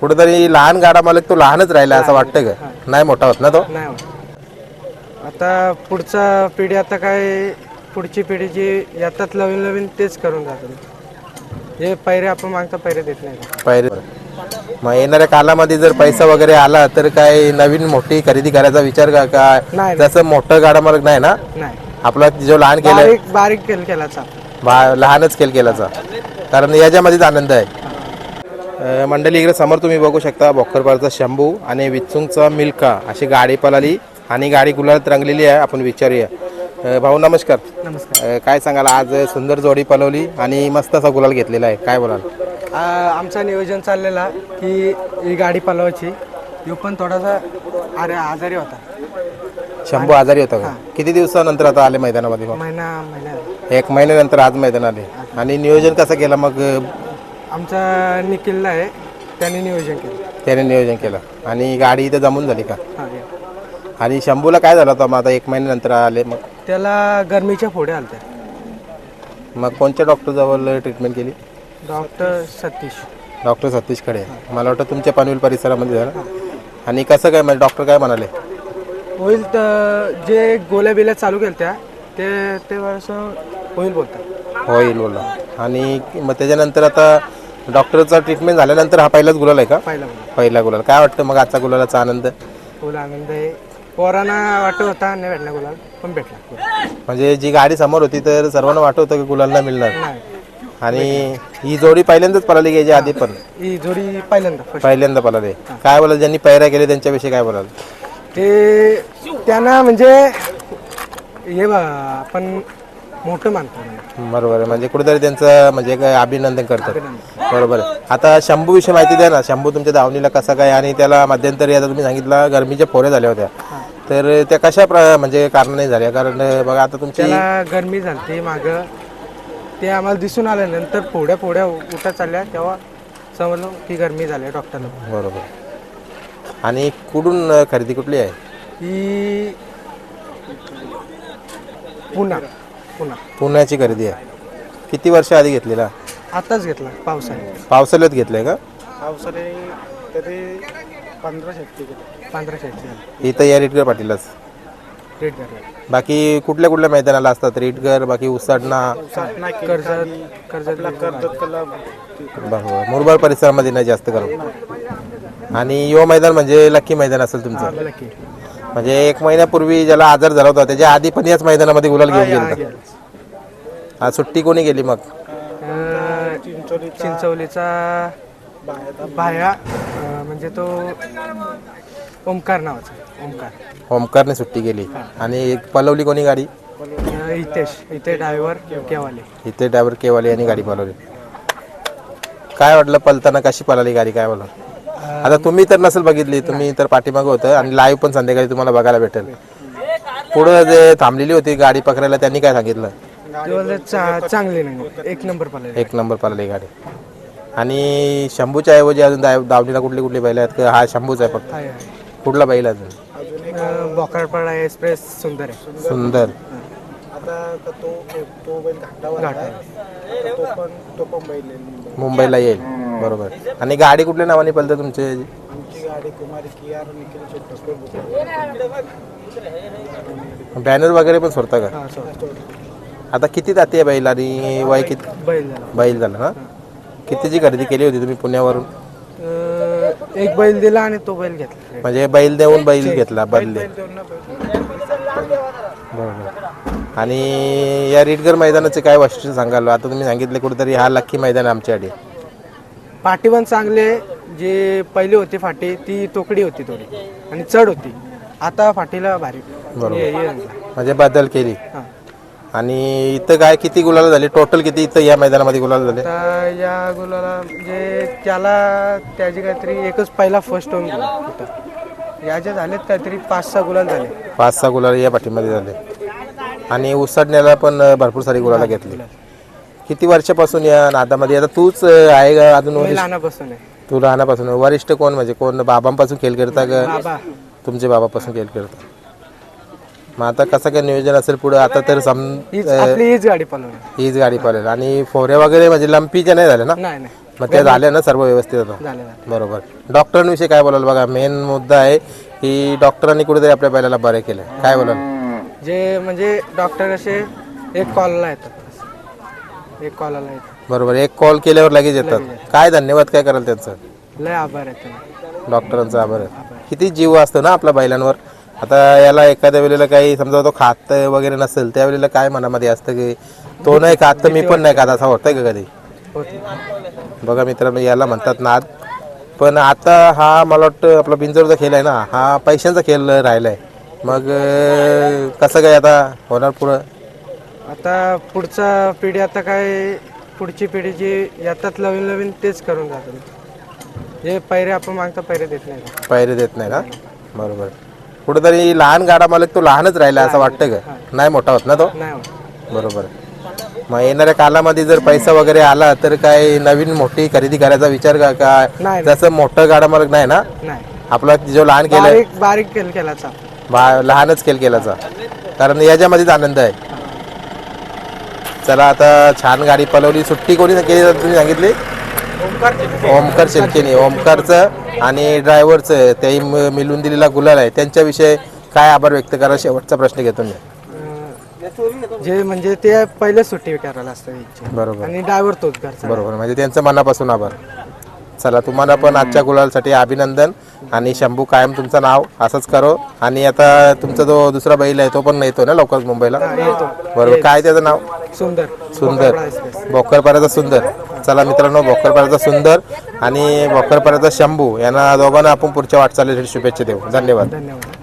कुठेतरी लहान गाडा मालक तो लहानच राहिला असं वाटतं का? नाही मोठा होत ना तो? नाही होत. आता पुढचा पिढी आता काय पुढची पिढी जी येतात नवीन नवीन तेच करून जातात. हे पैरे आपण मागता पैरे देत नाही. पहिले मग येणाऱ्या कालामध्ये जर पैसा वगैरे आला तर काय नवीन मोठी खरेदी करायचा विचार का काय नाही जसं मोठं गाडा मालक नाही ना? नाही. आपला जो लहान केलं बारीक बारीक केल केलाचा. बा लहानच खेळ केलाचा. कारण याच्यामध्येच आनंद आहे. मंडळी इकडे समोर तुम्ही बघू शकता बोखरपारचा शंभू आणि विचुंगचा मिल्का अशी गाडी पळाली आणि गाडी गुलालात रंगलेली आहे आपण विचारूया. भाऊ नमस्कार. नमस्कार. काय सांगाल? आज सुंदर जोडी पळवली आणि मस्त असा गुलाल घेतलेला आहे. काय बोलाल? आमचा नियोजन चाललेला की ही गाडी पलवायची ह्यो पण थोडासा अरे आजारी होता. शंभू आजारी होता का? किती दिवसानंतर आता आले मैदानामध्ये महिना महिना. एक महिन्यानंतर आज मैदान आले. आणि नियोजन कसं केलं? मग आमचा निखिलला आहे. त्याने नियोजन केलं. त्याने नियोजन केलं. आणि गाडी इथे जमून झाली का? हां. आणि शंभूला काय झालं होतं? मग आता एक महिन्यानंतर आले मग? त्याला गरमीच्या फोडे आलत्या. मग कोणत्या डॉक्टरजवळ ट्रीटमेंट केली? डॉक्टर सतीश. डॉक्टर सतीश खडे. मला वाटतं तुमच्या पनवेल परिसरामध्ये झालं. आणि कसं काय म्हणजे डॉक्टर काय म्हणाले? होईल तर जे गोल्या बिल्या चालू केल्या त्या ते ते वर्ष होईल बोलतात. होईल बोला आणि मग त्याच्यानंतर आता डॉक्टरचा ट्रीटमेंट झाल्यानंतर हा पहिलाच गुलाल आहे का? पहिला पहिला गुलाल. काय वाटतं मग आजचा गुलालाचा आनंद? फुल आनंद आहे. पोरांना वाटत होता नाही भेटला गुलाल पण भेटला. म्हणजे जी गाडी समोर होती तर सर्वांना वाटत होतं की गुलाल नाही मिळणार. नाही. आणि ही जोडी पहिल्यांदाच पळाली घ्यायची आधी पण? ही जोडी पहिल्यांदा first. पहिल्यांदा पळाली. काय बोलाल ज्यांनी पैरा केले त्यांच्याविषयी काय बोलाल? ते त्यांना म्हणजे हे बा आपण मोठं मानतो. बरोबर आहे. म्हणजे कुठेतरी त्यांचं म्हणजे काय अभिनंदन करतात. बरोबर आहे. आता शंभू विषयी माहिती द्या ना. शंभू तुमच्या दावणीला कसा काय आणि त्याला मध्यंतरी आता तुम्ही सांगितलं गरमीच्या फोऱ्या झाल्या होत्या. तर त्या कशा प्र म्हणजे कारणाने झाल्या? कारण बघा आता तुमची त्याला गरमी झाली माग. ते आम्हाला दिसून आल्यानंतर पोड्या पोड्या उठत चालल्या. तेव्हा समजलं की गरमी झाली डॉक्टरला. बरोबर. आणि कुठून खरेदी कुठली आहे? ही पुन्हा. पुन्हा. पुण्याची खरेदी आहे. किती वर्ष आधी घेतलेला? आताच घेतला पावसाने पावसाळ्यात घेतलंय का? पावसाने तरी पंधरा शेती पंधरा शेती इथं या रेटकर पाटीलच. रेट बाकी कुठल्या कुठल्या मैदानाला असतात रेटकर बाकी उसाडणा कर्जत कर्जतला कर्जत बरोबर. मुरबाड परिसरामध्ये नाही जास्त करून. आणि यो मैदान म्हणजे लक्की मैदान असेल तुमचं? लकी म्हणजे एक महिन्यापूर्वी ज्याला आजार झाला होता त्याच्या आधी पण याच मैदानामध्ये गुलाल घेऊन गेला आज सुट्टी कोणी गेली मग? चिंचवलीचा अं, म्हणजे तो ओमकार नावाचा ओमकार. ओमकारने सुट्टी गेली आणि पलवली कोणी गाडी? अं, हितेश इथे ड्रायव्हर केवाले. इथे ड्रायव्हर केवाली यांनी गाडी पलवली. काय वाटलं पलताना कशी पळाली गाडी काय बोला आता तुम्ही तर नसेल बघितली तुम्ही तर पाठीमागं होतं आणि लाईव्ह पण संध्याकाळी तुम्हाला बघायला भेटेल. पुढं जे थांबलेली होती गाडी पकडायला त्यांनी काय सांगितलं? ते चांगली नाही. एक नंबर पडले एक नंबर पळाली गाडी. आणि शंभूच्या ऐवजी अजून दाव- दावणीला कुठली कुठली बैल आहेत? का हा शंभूच आहे फक्त. कुठला बैल अजून? बोकारपाडा एक्सप्रेस सुंदर आहे. सुंदर. घाट आहे. मुंबईला येईल. बरोबर. आणि गाडी कुठल्या नावाने पळते तुमची बॅनर वगैरे पण सोडता का? हा आता किती जाते बैल आणि वय किती बैल झाला. बैल झालं ना कितीची खरेदी केली होती तुम्ही पुण्यावरून? एक बैल दिला आणि तो बैल घेतला. म्हणजे बैल देऊन बैल घेतला बदले. आणि या रिटगर मैदानाचे काय वैशिष्ट्य सांगाल? आता तुम्ही सांगितले कुठेतरी हा लक्की मैदान आमच्यासाठी. फाटी पण चांगले जे पहिली होती फाटी ती तोकडी होती थोडी. आणि चढ होती. आता फाटीला भारी. बरोबर. हे- हे आणलं. म्हणजे बदल केली. हा. आणि इथं काय किती गुलाल झाले? टोटल किती इथं या मैदानामध्ये गुलाल झाले? आता या गुलाला म्हणजे त्याला त्याची काहीतरी एकच पहिला फर्स्ट होऊन गेला होता. याच्या झालेत काहीतरी पाच सहा गुलाल झाले. पाच सहा गुलाल या पाठीमध्ये झाले. आणि उसाडण्याला पण भरपूर सारी गुलाला घेतली. किती वर्षापासून या नादामध्ये? आता तूच आहे का अजून मी वरिष्ठ? लहानापासून आहे. तू लहानापासून वरिष्ठ कोण म्हणजे? कोण बाबांपासून खेळ करता का? बाबा. तुमचे बाबापासून खेळ करता मग आता कसं काय नियोजन असेल पुढं? आता तर सम हीच आपली हीच गाडी पळवणार हीच गाडी पळेल. आणि फोऱ्या वगैरे म्हणजे लंपीच्या नाही झाल्या ना? नाही नाही. मग ते झाले ना सर्व व्यवस्थित आता? झाले झाले बरोबर. डॉक्टरांविषयी काय बोलाल बघा? मेन मुद्दा आहे की डॉक्टरांनी कुठेतरी आपल्या बैलाला बरे केले. काय बोलाल? जे म्हणजे डॉक्टर असे एक कॉलला येतात. एक कॉलला बरोबर एक कॉल केल्यावर लगेच येतात. काय धन्यवाद काय कराल त्यांचं? लय आभार आहे डॉक्टरांचा आभार आहे. किती जीव असतो ना आपल्या बैलांवर? आता याला एखाद्या वेळेला काही समजा तो खात वगैरे नसेल त्यावेळेला काय मनामध्ये असतं की तो नाही खात तर मी पण नाही खात असं होतंय का कधी? होते बघा मित्रांनो याला म्हणतात नाद. पण आता हा मला वाटतं आपला बिंजोरचा खेळ आहे ना हा पैशांचा खेळ राहिला आहे मग अं, कसं काय आता होणार पुढं? आता पुढचा पिढी आता काय पुढची पिढी जी येतात नवीन नवीन तेच करून जातात. जे पैरे आपण मागता पैरे देत नाही. पायरे देत नाही ना? बरोबर. कुठेतरी लहान गाडा मालक तो लहानच राहिला असं वाटतं का? नाही मोठा होत ना तो? नाही होत. बरोबर. मग येणाऱ्या कालामध्ये जर पैसा वगैरे आला तर काय नवीन मोठी खरेदी करायचा विचार का काय नाही जसं मोठं गाडा मालक नाही ना? नाही. आपला जो लहान केलं बारीक बारीक केल केलाचा. बा- लहानच खेळ केलाचा. कारण याच्यामध्येच आनंद आहे. चला आता छान गाडी पलवली. सुट्टी कोणी केली जाते तुम्ही सांगितली? ओमकार शेलकेनी ओमकारचं आणि ड्रायव्हरचं त्याही म- मिळून दिलेला गुलाल आहे. त्यांच्याविषयी काय आभार व्यक्त करा? शेवटचा प्रश्न घेतो मी. जे म्हणजे ते पहिले सुट्टी करायला असतं बरोबर. आणि ड्रायव्हर तोच घरचा बरोबर. म्हणजे त्यांचं मनापासून आभार. चला तुम्हाला पण आजच्या गुलालसाठी अभिनंदन आणि शंभू कायम तुमचं नाव असंच करो. आणि आता तुमचा जो दुसरा बैल आहे तो पण येतो ना लवकरच मुंबईला? येतो. बरोबर. काय त्याचं नाव? सुंदर. सुंदर. भोकरपाड्याचा सुंदर. चला मित्रांनो भोकरपाड्याचा सुंदर आणि भोकरपाड्याचा शंभू यांना दोघांना आपण पुढच्या वाटचालीसाठी शुभेच्छा देऊ. धन्यवाद. धन्यवाद.